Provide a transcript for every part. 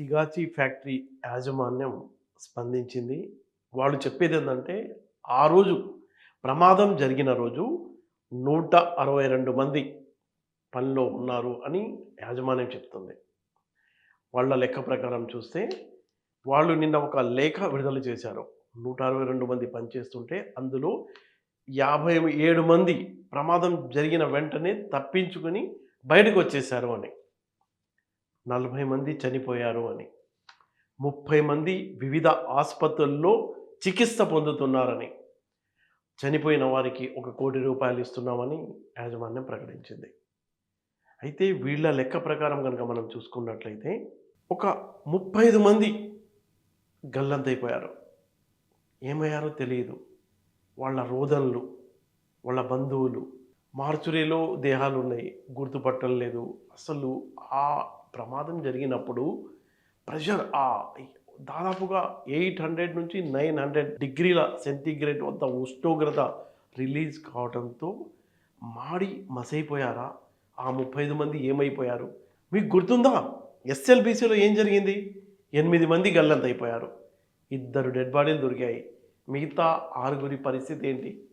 Sigachi factory యాజమాన్యం స్పందించింది. వాళ్ళు చెప్పేది ఏంటంటే ఆ రోజు ప్రమాదం జరిగిన రోజు నూట అరవై రెండు మంది పనిలో ఉన్నారు అని యాజమాన్యం చెప్తుంది. వాళ్ళ లెక్క ప్రకారం చూస్తే వాళ్ళు నిన్న ఒక లేఖ విడుదల చేశారు. నూట అరవై రెండు మంది పనిచేస్తుంటే అందులో యాభై ఏడు మంది ప్రమాదం జరిగిన వెంటనే తప్పించుకొని బయటకు వచ్చేసారు అని. నలభై మంది చనిపోయారు అని. ముప్పై మంది వివిధ ఆసుపత్రుల్లో చికిత్స పొందుతున్నారని. చనిపోయిన వారికి ఒక కోటి రూపాయలు ఇస్తున్నామని యాజమాన్యం ప్రకటించింది. అయితే వీళ్ళ లెక్క ప్రకారం కనుక మనం చూసుకున్నట్లయితే ఒక ముప్పై ఐదు మంది గల్లంతైపోయారు. ఏమయ్యారో తెలియదు వాళ్ళ రోదనలు వాళ్ళ బంధువులు మార్చురీలో దేహాలు ఉన్నాయి గుర్తుపట్టడం లేదు. అసలు ఆ ప్రమాదం జరిగినప్పుడు ప్రెషర్ ఆ దాదాపుగా ఎయిట్ హండ్రెడ్ నుంచి నైన్ హండ్రెడ్ డిగ్రీల సెంటిగ్రేడ్ వద్ద ఉష్ణోగ్రత రిలీజ్ కావడంతో మాడి మసైపోయారా? ఆ ముప్పై ఐదు మంది ఏమైపోయారు? మీకు గుర్తుందా? ఎస్ఎల్బీసీలో ఏం జరిగింది? ఎనిమిది మంది గల్లంతైపోయారు. ఇద్దరు డెడ్ బాడీలు దొరికాయి. మిగతా ఆరుగురి పరిస్థితి ఏంటి?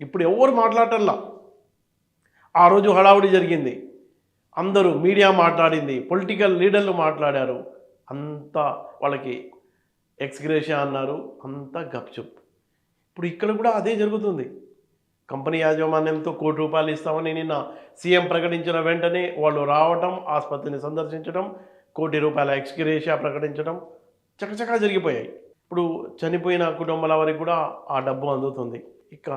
ఇప్పుడు ఎవరు మాట్లాడటంలా? ఆ రోజు హడావుడి జరిగింది. అందరూ మీడియా మాట్లాడింది పొలిటికల్ లీడర్లు మాట్లాడారు. అంతా వాళ్ళకి ఎక్స్గ్రేషియా అన్నారు. అంతా గప్చుప్. ఇప్పుడు ఇక్కడ కూడా అదే జరుగుతుంది. కంపెనీ యాజమాన్యంతో కోటి రూపాయలు ఇస్తామని నిన్న సీఎం ప్రకటించిన వెంటనే వాళ్ళు రావటం ఆసుపత్రిని సందర్శించడం కోటి రూపాయల ఎక్స్గ్రేషియా ప్రకటించడం చకచకా జరిగిపోయాయి. ఇప్పుడు చనిపోయిన కుటుంబాల వారికి కూడా ఆ డబ్బు అందుతుంది. ఇక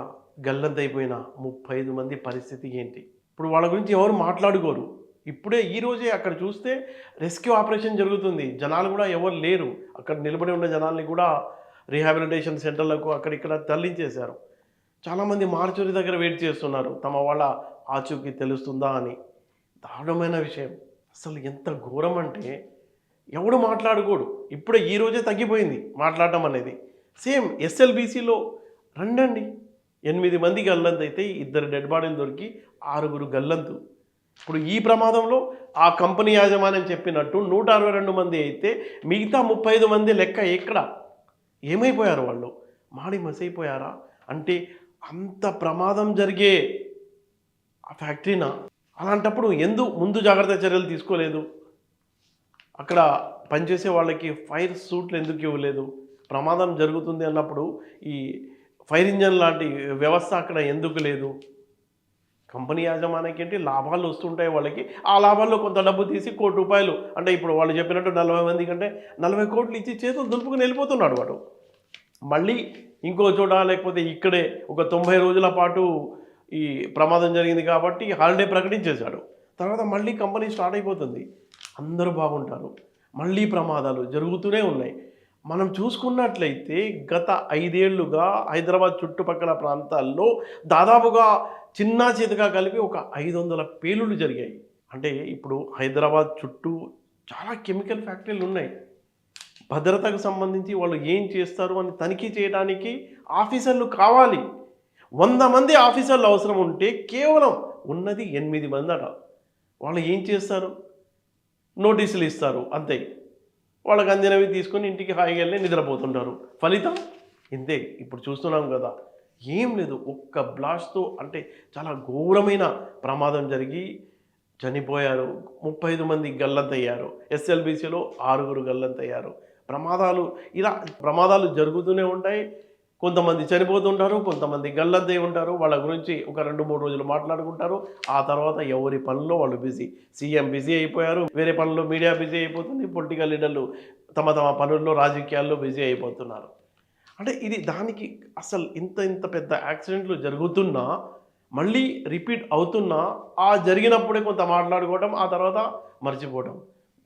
గల్లంతైపోయిన ముప్పై ఐదు మంది పరిస్థితి ఏంటి? ఇప్పుడు వాళ్ళ గురించి ఎవరు మాట్లాడుకోరు. ఇప్పుడే ఈ రోజే అక్కడ చూస్తే రెస్క్యూ ఆపరేషన్ జరుగుతుంది. జనాలు కూడా ఎవరు లేరు. అక్కడ నిలబడి ఉన్న జనాల్ని కూడా రీహాబిలిటేషన్ సెంటర్లకు అక్కడిక్కడ తరలించేశారు. చాలామంది మార్చూరి దగ్గర వెయిట్ చేస్తున్నారు. తమ వాళ్ళ ఆచూకీ తెలుస్తుందా అని. దారుణమైన విషయం. అసలు ఎంత ఘోరం అంటే ఎవడు మాట్లాడుకోడు. ఇప్పుడే ఈ రోజే తగ్గిపోయింది మాట్లాడటం అనేది. సేమ్ ఎస్ఎల్బీసీలో రండండి. ఎనిమిది మంది గల్లంతు అయితే ఇద్దరు డెడ్ బాడీలు దొరికి ఆరుగురు గల్లంతు. ఇప్పుడు ఈ ప్రమాదంలో ఆ కంపెనీ యాజమాన్యం చెప్పినట్టు నూట అరవై రెండు మంది అయితే మిగతా ముప్పై ఐదు మంది లెక్క ఎక్కడ? ఏమైపోయారు వాళ్ళు? మాడి మసైపోయారా? అంటే అంత ప్రమాదం జరిగే ఆ ఫ్యాక్టరీనా? అలాంటప్పుడు ఎందుకు ముందు జాగ్రత్త చర్యలు తీసుకోలేదు. అక్కడ పనిచేసే వాళ్ళకి ఫైర్ సూట్లు ఎందుకు ఇవ్వలేదు? ప్రమాదం జరుగుతుంది అన్నప్పుడు ఈ ఫైర్ ఇంజన్ లాంటి వ్యవస్థ అక్కడ ఎందుకు లేదు? కంపెనీ యాజమాన్యానికి ఏంటి? లాభాలు వస్తుంటాయి వాళ్ళకి. ఆ లాభాల్లో కొంత డబ్బు తీసి కోటి రూపాయలు అంటే ఇప్పుడు వాళ్ళు చెప్పినట్టు నలభై మంది కంటే నలభై కోట్లు ఇచ్చి చేతులు దులుపుకుని వెళ్ళిపోతున్నాడు వాడు. మళ్ళీ ఇంకో చోట లేకపోతే ఇక్కడే ఒక తొంభై రోజుల పాటు ఈ ప్రమాదం జరిగింది కాబట్టి హాలిడే ప్రకటించేశాడు. తర్వాత మళ్ళీ కంపెనీ స్టార్ట్ అయిపోతుంది. అందరూ బాగుంటారు. మళ్ళీ ప్రమాదాలు జరుగుతూనే ఉన్నాయి. మనం చూసుకున్నట్లయితే గత ఐదేళ్ళుగా హైదరాబాద్ చుట్టుపక్కల ప్రాంతాల్లో దాదాపుగా చిన్న చేతిగా కలిపి ఒక ఐదు వందల పేలుళ్ళు జరిగాయి. అంటే ఇప్పుడు హైదరాబాద్ చుట్టూ చాలా కెమికల్ ఫ్యాక్టరీలు ఉన్నాయి. భద్రతకు సంబంధించి వాళ్ళు ఏం చేస్తారు అని తనిఖీ చేయడానికి ఆఫీసర్లు కావాలి. వంద మంది ఆఫీసర్లు అవసరం ఉంటే కేవలం ఉన్నది ఎనిమిది మంది అట వాళ్ళు ఏం చేస్తారు? నోటీసులు ఇస్తారు. అంతే. వాళ్ళకి అందినవి తీసుకొని ఇంటికి హాయిగా వెళ్ళి నిద్రపోతుంటారు. ఫలితం ఇంతే. ఇప్పుడు చూస్తున్నాం కదా. ఏం లేదు. ఒక్క బ్లాస్ట్తో అంటే చాలా ఘోరమైన ప్రమాదం జరిగి చనిపోయారు. ముప్పై ఐదు మంది గల్లంతయ్యారు. ఎస్ఎల్బీసీలో ఆరుగురు గల్లంతయ్యారు. ప్రమాదాలు ఇలా ప్రమాదాలు జరుగుతూనే ఉంటాయి. కొంతమంది చనిపోతుంటారు కొంతమంది గల్లంతై ఉంటారు. వాళ్ళ గురించి ఒక రెండు మూడు రోజులు మాట్లాడుకుంటారు. ఆ తర్వాత ఎవరి పనుల్లో వాళ్ళు బిజీ. సీఎం బిజీ అయిపోయారు. వేరే పనుల్లో మీడియా బిజీ అయిపోతుంది. పొలిటికల్ లీడర్లు తమ తమ పనుల్లో రాజకీయాల్లో బిజీ అయిపోతున్నారు. అంటే ఇది దానికి అసలు ఇంత ఇంత పెద్ద యాక్సిడెంట్లు జరుగుతున్నా మళ్ళీ రిపీట్ అవుతున్నా ఆ జరిగినప్పుడే కొంత మాట్లాడుకోవడం ఆ తర్వాత మర్చిపోవడం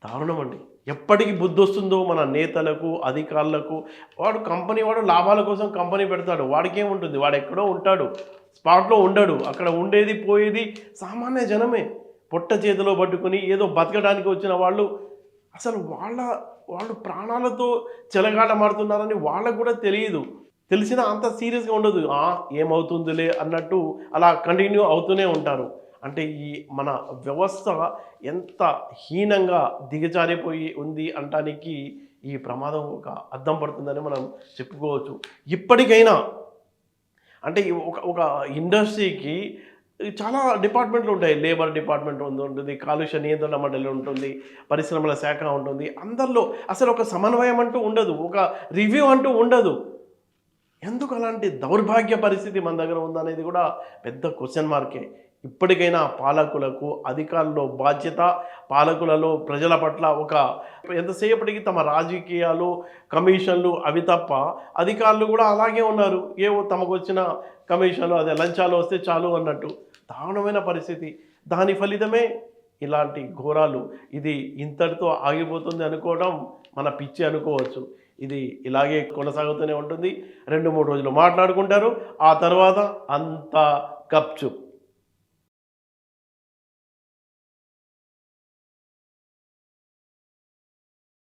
దారుణం అండి. ఎప్పటికి బుద్ధి వస్తుందో మన నేతలకు అధికారులకు. వాడు కంపెనీ వాడు లాభాల కోసం కంపెనీ పెడతాడు. వాడికేం ఉంటుంది? వాడు ఎక్కడో ఉంటాడు. స్పాట్లో ఉండడు. అక్కడ ఉండేది పోయేది సామాన్య జనమే. పొట్ట చేతిలో పట్టుకుని ఏదో బతకడానికి వచ్చిన వాళ్ళు అసలు వాళ్ళ వాళ్ళు ప్రాణాలతో చెలగాటమాడుతున్నారని వాళ్ళకు కూడా తెలియదు. తెలిసినా అంత సీరియస్గా ఉండదు. ఏమవుతుందిలే అన్నట్టు అలా కంటిన్యూ అవుతూనే ఉంటారు. అంటే ఈ మన వ్యవస్థ ఎంత హీనంగా దిగజారిపోయి ఉంది అంటానికి ఈ ప్రమాదం ఒక అద్దం పడుతుందని మనం చెప్పుకోవచ్చు. ఇప్పటికైనా అంటే ఒక ఒక ఇండస్ట్రీకి చాలా డిపార్ట్మెంట్లు ఉంటాయి. లేబర్ డిపార్ట్మెంట్ ఉంటుంది. కాలుష్య నియంత్రణ మండలి ఉంటుంది. పరిశ్రమల శాఖ ఉంటుంది. అందరిలో అసలు ఒక సమన్వయం అంటూ ఉండదు. ఒక రివ్యూ అంటూ ఉండదు. ఎందుకు అలాంటి దౌర్భాగ్య పరిస్థితి మన దగ్గర ఉందనేది కూడా పెద్ద క్వశ్చన్ మార్కే ఇప్పటికైనా పాలకులకు అధికారుల్లో బాధ్యత పాలకులలో ప్రజల పట్ల ఒక ఎంతసేపటికి తమ రాజకీయాలు కమిషన్లు అవి తప్ప అధికారులు కూడా అలాగే ఉన్నారు. ఏవో తమకు వచ్చిన కమిషన్లు అదే లంచాలు వస్తే చాలు అన్నట్టు దారుణమైన పరిస్థితి. దాని ఫలితమే ఇలాంటి ఘోరాలు. ఇది ఇంతటితో ఆగిపోతుంది అనుకోవడం మన పిచ్చి అనుకోవచ్చు. ఇది ఇలాగే కొనసాగుతూనే ఉంటుంది. రెండు మూడు రోజులు మాట్లాడుకుంటారు. ఆ తర్వాత అంతా కప్చుప్